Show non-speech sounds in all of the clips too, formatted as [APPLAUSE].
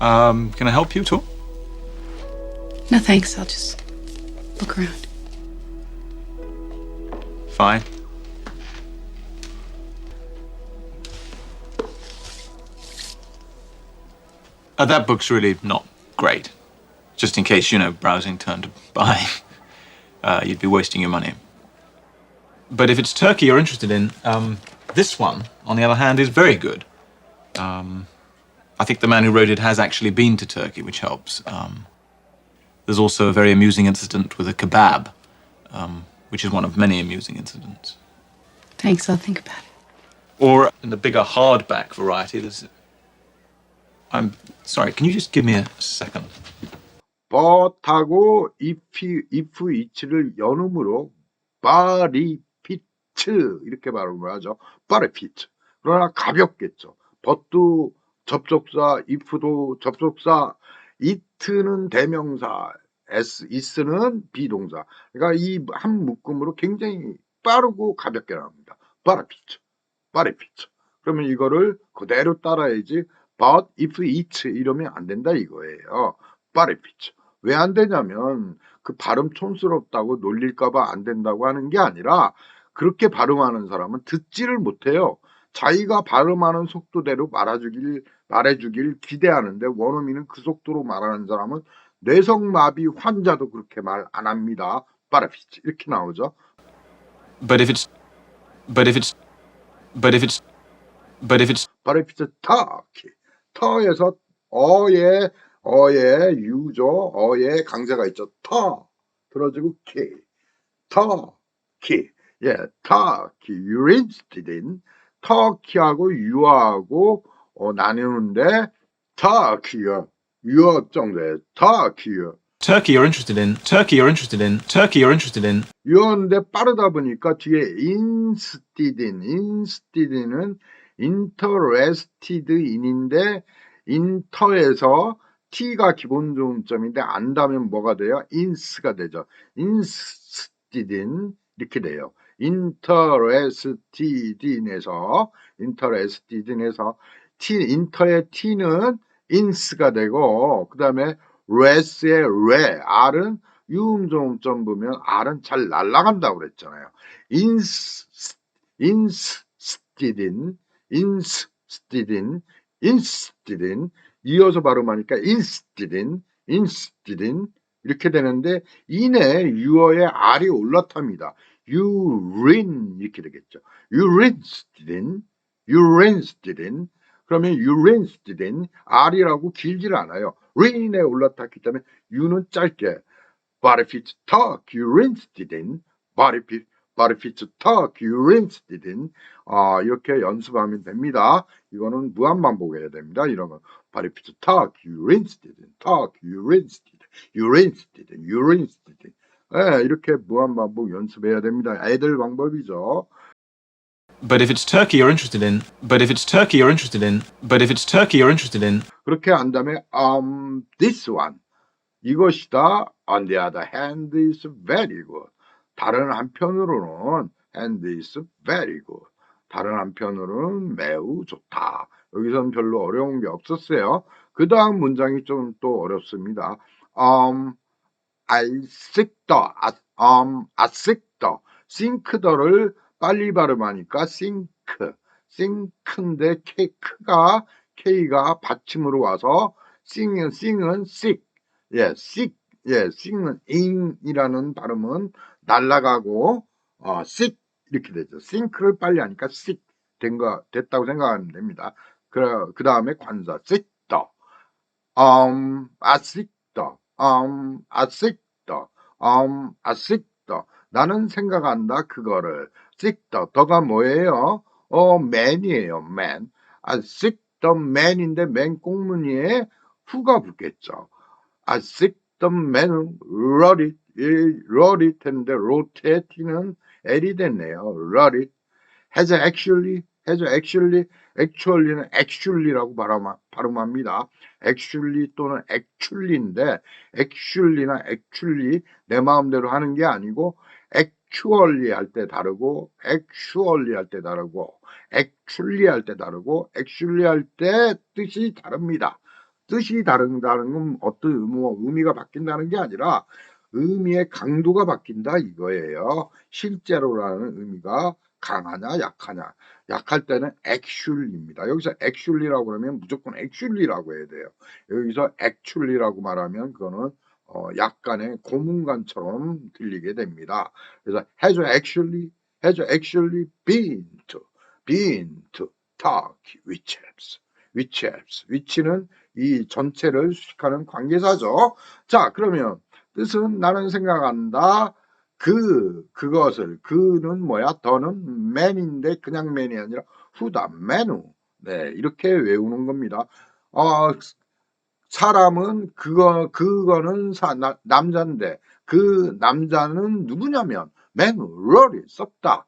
Um, can I help you at all? No thanks, I'll just look around. Fine. Uh, that book's really not great. Just in case, you know, browsing turned to buying, [LAUGHS] uh, you'd be wasting your money. But if it's Turkey you're interested in, um, this one, on the other hand, is very good. Um, I think the man who wrote it has actually been to Turkey, which helps. Um, there's also a very amusing incident with a kebab, um, which is one of many amusing incidents. Thanks, I'll think about it. Or in the bigger hardback variety, there's. I'm sorry, can you just give me a second? but하고 if, if it를 연음으로 바리피츠 이렇게 발음을 하죠. 바리피츠. 그러나 가볍겠죠. but도 접속사, if도 접속사, it는 대명사, s, is는 비동사. 그러니까 이 한 묶음으로 굉장히 빠르고 가볍게 나옵니다. 바리피츠, 바리피츠. 그러면 이거를 그대로 따라야지. but if it 이러면 안 된다 이거예요. 바리피츠. 왜 안 되냐면 그 발음 촌스럽다고 놀릴까봐 안 된다고 하는 게 아니라 그렇게 발음하는 사람은 듣지를 못해요. 자기가 발음하는 속도대로 말해주길 말해주길 기대하는데 원어민은 그 속도로 말하는 사람은 뇌성마비 환자도 그렇게 말 안 합니다. 바라피치 이렇게 나오죠. But if it's. But if it's. But if it's. But if it's. 바라피치 터키 터에서 어의 어의 유조 어의 강세가 있죠. 터 들어주고 키 터키 예 터키 in 터키하고 유아하고 어, 나누는데 터키요 유어 정도에 터키요 Turkey you're interested in. Turkey you're interested in. Turkey you're interested in. 유어인데 빠르다 보니까 뒤에 interested in interested in은 interested in인데 인터에서 t가 기본 조음점인데 안다면 뭐가 돼요? ins가 되죠. interested in 이렇게 돼요. Interested in에서 t 인터의 t는 ins가 되고 그 다음에 res의 re r은 유음조음점 보면 r은 잘 날아간다고 그랬잖아요. interested in interested in 이어서 발음하니까 interested in 이렇게 되는데 인에 유어의 r이 올라탑니다. Urine 이렇게 되겠죠. urinsted in, urinsted in. 그러면 urinsted in r이라고 길질 않아요. rin에 올라탔기 때문에 u는 짧게. But if it's talk, urinsted in. But if, it, but if it's talk, urinsted in. 아, 이렇게 연습하면 됩니다. 이거는 무한 반복해야 됩니다. 이런 거. But if it's talk, urinsted in. Talk, urinsted. urinsted in. 예, 이렇게 무한 반복 연습해야 됩니다. 애들 방법이죠. But if it's Turkey you're interested in. But if it's Turkey you're interested in. But if it's Turkey you're interested in. 그렇게 한 다음에 um, this one 이것이다. On the other hand is very good. 다른 한편으로는 and is very good. 다른 한편으로는 매우 좋다. 여기서는 별로 어려운 게 없었어요. 그 다음 문장이 좀 또 어렵습니다. Um, Think the, um, think the를 빨리 발음하니까 think, think인데 K가, K가 받침으로 와서 sing은, sing은 sick, 예, sick, 예, sing은 in이라는 발음은 날라가고, 어, sick, 이렇게 되죠. think를 빨리 하니까 sick 된 거, 됐다고 생각하면 됩니다. 그, 그 다음에 관사, the, um, the, um, the, um, the. 나는 생각한다 그거를. the. 더가 뭐예요? 어, man이에요, man. The man인데 man 꽁무니에 후가 붙겠죠. I think the man wrote it. 이 wrote it 했는데 wrote t는 L이 됐네요. wrote it. has actually, has actually, actually는 actually라고 발음, 발음합니다. actually 또는 actually인데 actually나 actually 내 마음대로 하는 게 아니고 actually 할 때 다르고 actually 할 때 다르고 actually 할 때 다르고 actually 할 때 뜻이 다릅니다. 뜻이 다른다는 건 어떤 의무, 의미가 바뀐다는 게 아니라 의미의 강도가 바뀐다 이거예요. 실제로라는 의미가 강하냐 약하냐. 약할 때는 actually입니다. 여기서 actually라고 그러면 무조건 actually라고 해야 돼요. 여기서 actually라고 말하면 그거는 어, 약간의 고문관처럼 들리게 됩니다. 그래서 been to, been to Turkey, which helps, which helps, which는 이 전체를 수식하는 관계사죠. 자, 그러면 뜻은 나는 생각한다. 그, 그것을, 그는 뭐야? 더는 man인데 그냥 man이 아니라 후다, menu. 네, 이렇게 외우는 겁니다. 어, 사람은 그거, 그거는 사, 나, 남자인데 그 남자는 누구냐면 manually 썼다.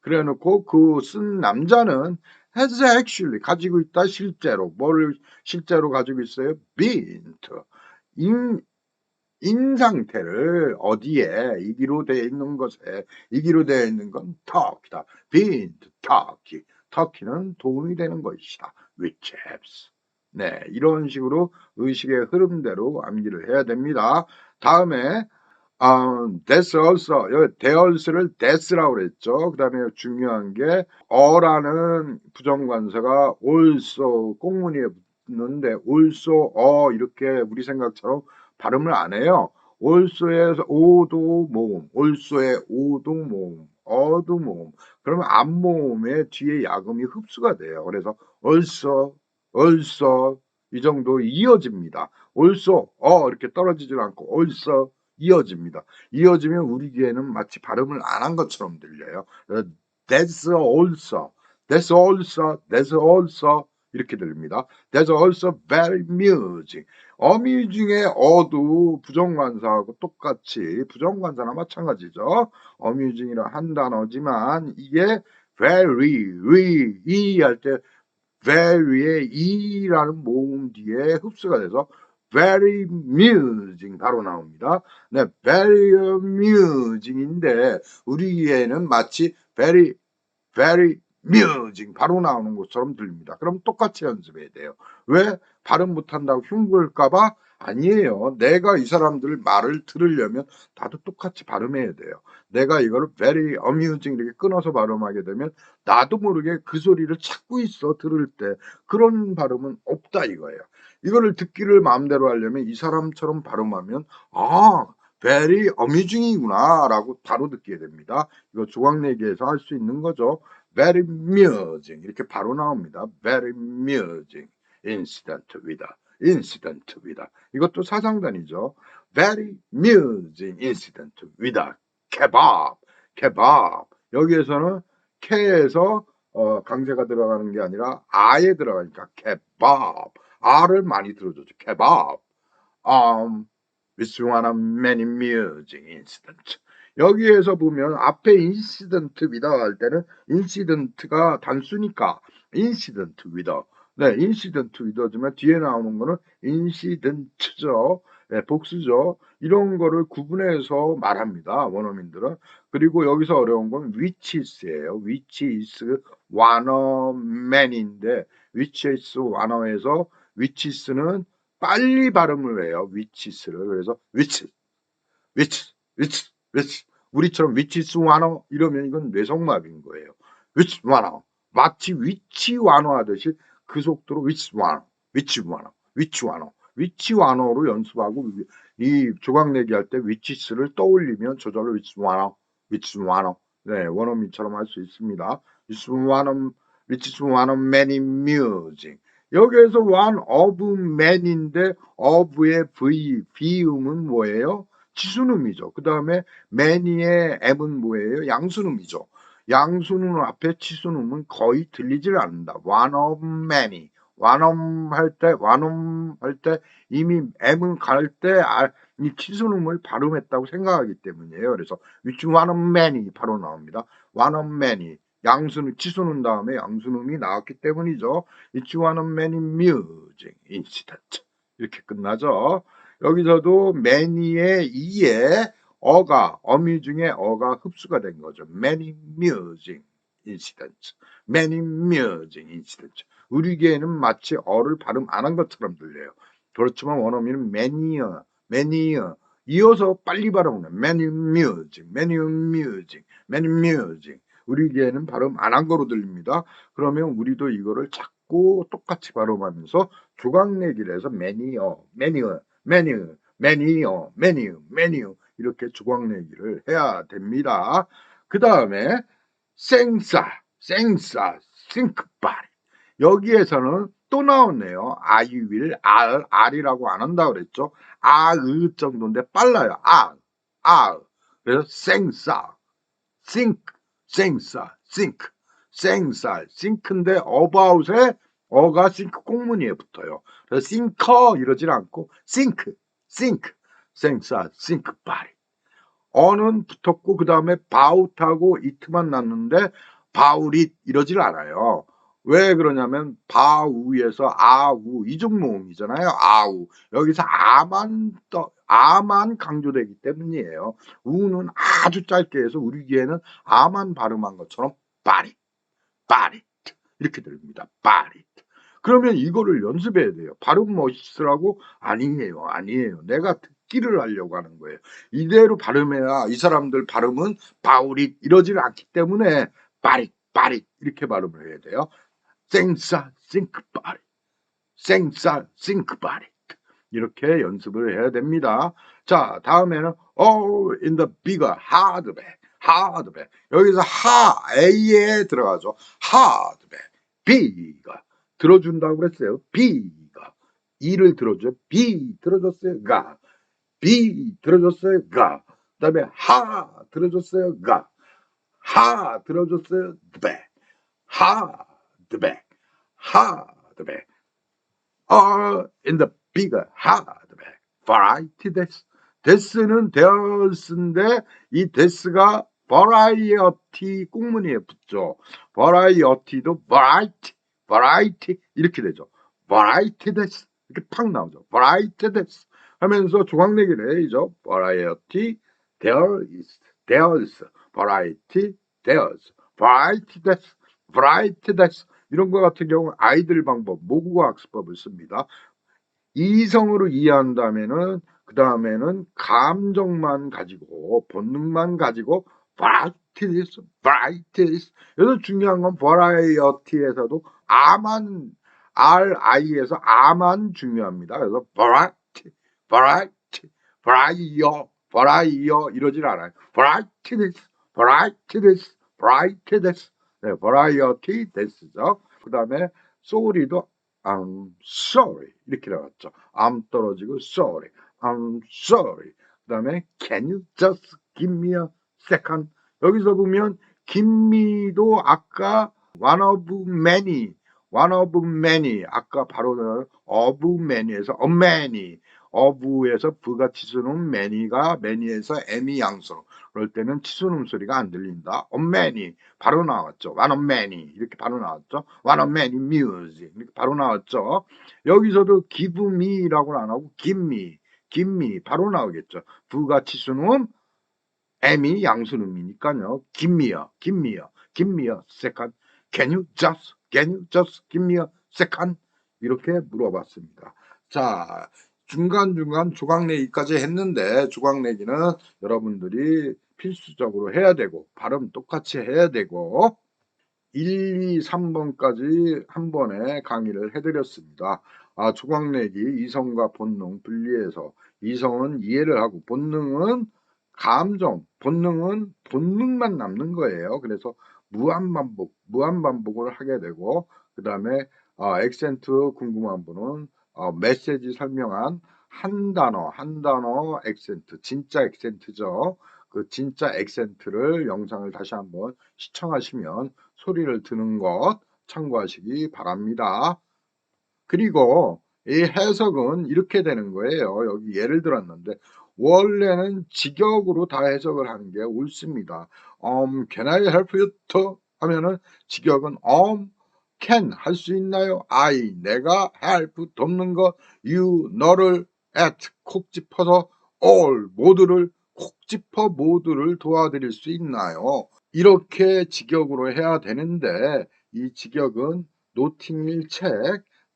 그래 놓고 그 쓴 남자는 has actually 가지고 있다 실제로 뭘 실제로 가지고 있어요? been 인 상태를 어디에 이기로 되어 있는 것에 이기로 되어 있는 건 been to turkey. turkey는 도움이 되는 것이다. helps. 네, 이런 식으로 의식의 흐름대로 암기를 해야 됩니다. 다음에 어, that's 여기 there's를 that's라고 그랬죠. 그 다음에 중요한 게 어라는 부정관사가 also 꽁무니에 붙는데 also 어 이렇게 우리 생각처럼 발음을 안 해요. also에서 오도 모음, also의 오도 모음, 어도 모음. 그러면 앞모음의 뒤에 야금이 흡수가 돼요. 그래서 also, also 이 정도 이어집니다. also 어 이렇게 떨어지질 않고 also 이어집니다. 이어지면 우리 귀에는 마치 발음을 안 한 것처럼 들려요. That's also, that's also, that's also 이렇게 들립니다. That's also very amusing. amusing의 어도 부정관사하고 똑같이 부정관사나 마찬가지죠. amusing이라 한 단어지만 이게 very, we, 이할 때 very의 이라는 모음 뒤에 흡수가 돼서 very amusing 바로 나옵니다. 네, very amusing인데 우리에는 마치 very very amusing 바로 나오는 것처럼 들립니다. 그럼 똑같이 연습해야 돼요. 왜 발음 못한다고 흉볼까봐 아니에요. 내가 이 사람들 말을 들으려면 나도 똑같이 발음해야 돼요. 내가 이거를 very amusing 이렇게 끊어서 발음하게 되면 나도 모르게 그 소리를 찾고 있어 들을 때 그런 발음은 없다 이거예요. 이거를 듣기를 마음대로 하려면 이 사람처럼 발음하면 아 very amusing이구나 라고 바로 듣게 됩니다. 이거 조각내기에서 할 수 있는 거죠. Very amusing 이렇게 바로 나옵니다. very amusing incident with incident with 이것도 사상단이죠. very amusing incident with 케밥 케밥 여기에서는 케에서 어, 강제가 들어가는 게 아니라 아에 들어가니까 케밥 R을 많이 들어줬죠. 케밥. Um, which one of many amusing incident. 여기에서 보면 앞에 incident with 할 때는 incident가 단수니까 incident with. 네, incident with지만 뒤에 나오는 거는 incident죠. 네, 복수죠. 이런 거를 구분해서 말합니다. 원어민들은. 그리고 여기서 어려운 건 which is예요. which is one of many인데 which is one어에서 위치스는 빨리 발음을 해요. 위치스를. 그래서 위치, 위치, 위치, 위치. 우리처럼 위치스 완어 이러면 이건 뇌성마비인 거예요. 위치 완어. 마치 위치 완어하듯이 그 속도로 위치 완어, 위치 완어, 위치 완어, 위치 완어로 연습하고 이 조각 내기 할 때 위치스를 떠올리면 저절로 위치 완어, 위치 완어. 네, 원어민처럼 할 수 있습니다. 위치 완어, 위치스 완어 many music. 여기에서 one of man인데 of의 v, 비음은 뭐예요? 지수음이죠. 그 다음에 many의 m은 뭐예요? 양수음이죠. 양수음 앞에 치수음은 거의 들리질 않는다. one of many. one of 할 때, one of 할때 이미 m은 갈 때 이 치수음을 발음했다고 생각하기 때문이에요. 그래서 one of many 바로 나옵니다. of many. 양수는 치수는 다음에 양수음이 나왔기 때문이죠. It's one of many music incident. 이렇게 끝나죠. 여기서도 many의 이에 어가 어미 중에 어가 흡수가 된 거죠. many music incidents. many music incidents. 우리 귀에는 마치 어를 발음 안 한 것처럼 들려요. 그렇지만 원어민은 매니어, 매니어 이어서 빨리 발음하는 매니 뮤직, 매니 뮤직, 매니 뮤직. 우리 귀에는 발음 안 한 거로 들립니다. 그러면 우리도 이거를 자꾸 똑같이 발음하면서 주광내기를 해서 매니어, 매니어, 매니어, 매니어, 매니어, 매니어 이렇게 주광 내기를 해야 됩니다. 그 다음에 생사, 생사, 싱크바리 여기에서는 또 나오네요. 아이윌, 알, 알이라고 안 한다 그랬죠. 아으 정도인데 빨라요. 아, 아. 그래서 생사, 싱크, 생사, 싱크, 생사, 싱크인데 about에 어가 싱크 꽁무니에 붙어요. 그래서 싱커 이러질 않고 싱크, 싱크, 생사, 싱크 바리. 어는 붙었고 그 다음에 바웃하고 이트만 났는데 바우릿 이러질 않아요. 왜 그러냐면 바우에서 아우 이중 모음이잖아요. 아우 여기서 아만 떠 아만 강조되기 때문이에요. 우는 아주 짧게 해서 우리 귀에는 아만 발음한 것처럼 빠릿 빠릿 이렇게 들립니다. 빠릿 그러면 이거를 연습해야 돼요. 발음 멋있으라고 아니에요, 아니에요. 내가 듣기를 하려고 하는 거예요. 이대로 발음해야 이 사람들 발음은 바우릿 이러지는 않기 때문에 빠릿 빠릿 이렇게 발음을 해야 돼요. 생사 싱크바리 생사 싱크바리 이렇게 연습을 해야 됩니다. 자 다음에는 all in the bigger hardback hardback 여기서 하 A에 들어가죠. hardback B가 들어준다고 그랬어요. B가 E를 들어줘 B 들어줬어요. 가 B 들어줬어요. 가 그다음에 하 들어줬어요. 가 하 들어줬어요. back hardback, hardback, all in the bigger hardback. variety desk. 데스는 there's인데 이 데스가 variety 꽁무니에 붙죠. variety도 variety, variety 이렇게 되죠. desk 이렇게 팍 나오죠. desk 하면서 조각내기를 해야죠. variety, there is, there's, variety, there's, variety desk. 브라이트 데스 이런 거 같은 경우 아이들 방법 모국어 학습법을 씁니다. 이성으로 이해한다면은 그 다음에는 감정만 가지고 본능만 가지고 varieties, varieties. 여기서 중요한 건 variety에서도 아만 RI에서 아만 중요합니다. 그래서 variety, variety, variety, variety 이러질 않아요. varieties, varieties, varieties. 네, variety 됐죠. 그 다음에 sorry도 I'm sorry 이렇게 나왔죠. I'm 떨어지고 sorry, I'm sorry. 그 다음에 can you just give me a second? 여기서 보면 김미도 아까 one of many, one of many 아까 바로 of many에서 a many of에서 V가 치수는 many가 many에서 M이 양수로 그럴 때는 치수음 소리가 안 들린다. on many 바로 나왔죠. one on many 이렇게 바로 나왔죠. one on many music 이렇게 바로 나왔죠. 여기서도 give me라고는 안 하고 give me, give me 바로 나오겠죠. V가 치수음 M이 양수음이니까요. give me a second. Can you just, can you just a second? 이렇게 물어봤습니다. 자, 중간중간 조각내기까지 했는데 조각내기는 여러분들이 필수적으로 해야 되고 발음 똑같이 해야 되고 1, 2, 3번까지 한 번에 강의를 해드렸습니다. 아, 조각내기 이성과 본능 분리해서 이성은 이해를 하고 본능은 감정, 본능은 본능만 남는 거예요. 그래서 무한반복, 무한반복을 하게 되고 그 다음에 아, 액센트 궁금한 분은 어, 메시지 설명한 한 단어, 한 단어 액센트, 진짜 액센트죠. 그 진짜 액센트를 영상을 다시 한번 시청하시면 소리를 듣는 것 참고하시기 바랍니다. 그리고 이 해석은 이렇게 되는 거예요. 여기 예를 들었는데 원래는 직역으로 다 해석을 하는 게 옳습니다. Um, can I help you to? 하면은 직역은 um, can 할 수 있나요? I 내가 help 돕는 것 you 너를 at 콕 짚어서 all 모두를 콕 짚어 모두를 도와드릴 수 있나요? 이렇게 직역으로 해야 되는데 이 직역은 노팅일 책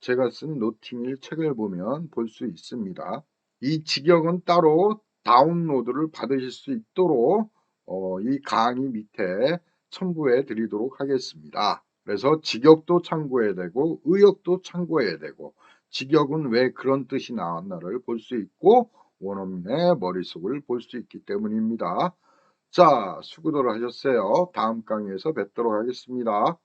제가 쓴 노팅힐 책을 보면 볼 수 있습니다. 이 직역은 따로 다운로드를 받으실 수 있도록 어, 이 강의 밑에 첨부해 드리도록 하겠습니다. 그래서 직역도 참고해야 되고 의역도 참고해야 되고 직역은 왜 그런 뜻이 나왔나를 볼 수 있고 원어민의 머릿속을 볼 수 있기 때문입니다. 자, 수고들 하셨어요. 다음 강의에서 뵙도록 하겠습니다.